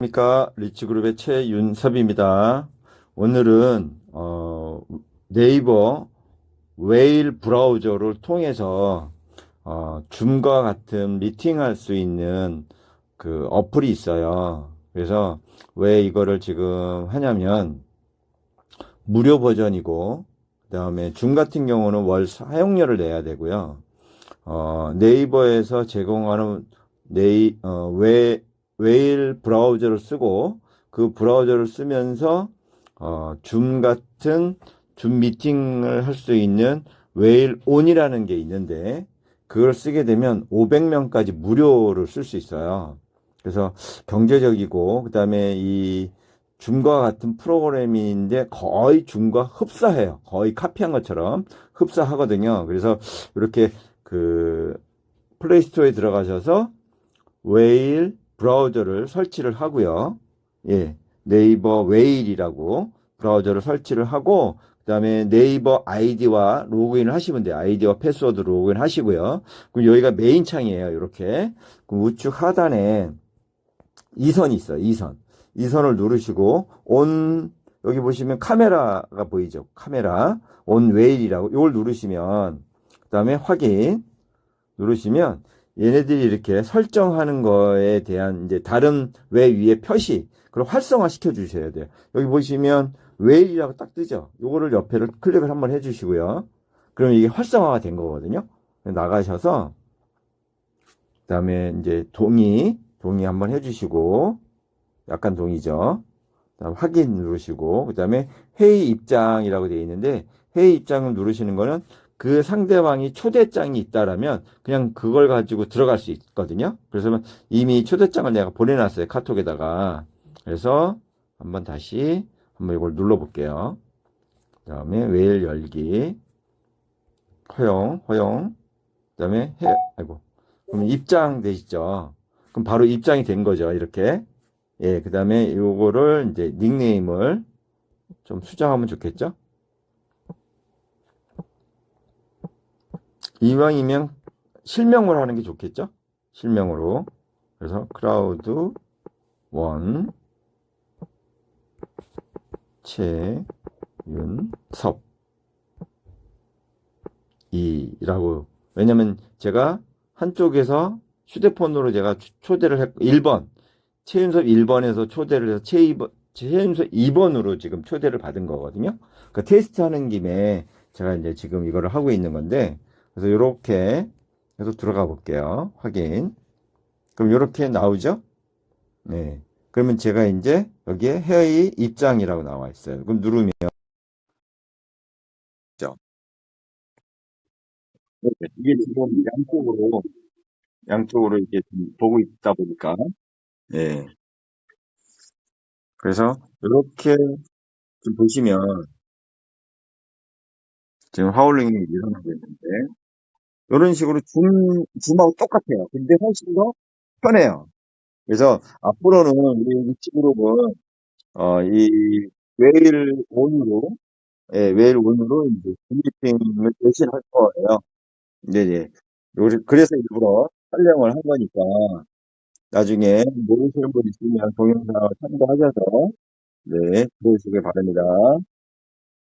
안녕하십니까 리치그룹의 최윤섭입니다. 오늘은 어, 네이버 웨일 브라우저를 통해서 어, 줌과 같은 미팅할 수 있는 그 어플이 있어요. 그래서 왜 이거를 지금 하냐면 무료 버전이고 그 다음에 줌 같은 경우는 월 사용료를 내야 되고요. 어, 네이버에서 제공하는 네이 어, 웨 웨일 브라우저를 쓰고 그 브라우저를 쓰면서 어, 줌 같은 줌 미팅을 할 수 있는 웨일 온이라는 게 있는데 그걸 쓰게 되면 500명까지 무료로 쓸 수 있어요. 그래서 경제적이고 그다음에 이 줌과 같은 프로그램인데 거의 줌과 흡사해요. 거의 카피한 것처럼 흡사하거든요. 그래서 이렇게 그 플레이스토어에 들어가셔서 웨일 브라우저를 설치를 하고요. 예, 네이버 웨일이라고 브라우저를 설치를 하고 그 다음에 네이버 아이디와 로그인을 하시면 돼요. 아이디와 패스워드 로그인 하시고요. 그럼 여기가 메인 창이에요. 이렇게. 우측 하단에 이 선이 있어요. 이 선. 이 선을 누르시고 온 여기 보시면 카메라가 보이죠. 카메라 온 웨일이라고 이걸 누르시면 그 다음에 확인 누르시면 얘네들이 이렇게 설정하는 거에 대한 이제 다른 왜 위에 표시 그걸 활성화 시켜 주셔야 돼요. 여기 보시면 웨일이라고 딱 뜨죠. 요거를 옆에를 클릭을 한번 해 주시고요. 그러면 이게 활성화가 된 거거든요. 나가셔서 그다음에 이제 동의 동의 한번 해 주시고 약간 동의죠. 확인 누르시고 그다음에 회의 입장이라고 되어 있는데 회의 입장을 누르시는 거는 그 상대방이 초대장이 있다라면 그냥 그걸 가지고 들어갈 수 있거든요. 그래서 이미 초대장을 내가 보내놨어요. 카톡에다가. 그래서 한번 다시 한번 이걸 눌러볼게요. 그 다음에 웨일 열기. 허용, 허용. 그 다음에 해, 아이고. 그럼 입장 되시죠. 그럼 바로 입장이 된 거죠. 이렇게. 예, 그 다음에 요거를 이제 닉네임을 좀 수정하면 좋겠죠? 이왕이면 실명을 하는 게 좋겠죠? 실명으로. 그래서 크라우드 원 최윤섭 이라고 왜냐면 제가 한쪽에서 휴대폰으로 제가 초대를 했고 1번 최윤섭 1번에서 초대를 해서 최 2번 최윤섭 2번으로 지금 초대를 받은 거거든요. 그 테스트 하는 김에 제가 이제 지금 이거를 하고 있는 건데 그래서 이렇게 해서 들어가 볼게요. 확인. 그럼 이렇게 나오죠? 네. 그러면 제가 이제 여기에 회의 입장이라고 나와 있어요. 그럼 누르면 이게 지금 양쪽으로 양쪽으로 이렇게 보고 있다 보니까 예. 그래서 이렇게 좀 보시면 지금 하울링이 일어나고 있는데 이런 식으로 줌, 줌하고 똑같아요. 근데 훨씬 더 편해요. 그래서 앞으로는 우리 위치그룹은 어, 이 웨일 온으로 예, 웨일 온으로 이제 줌 미팅을 대신할 거예요. 네네. 그래서 일부러 촬영을 한 거니까 나중에 모르시는 분 있으면 동영상 참고하셔서 네, 들어주시길 바랍니다.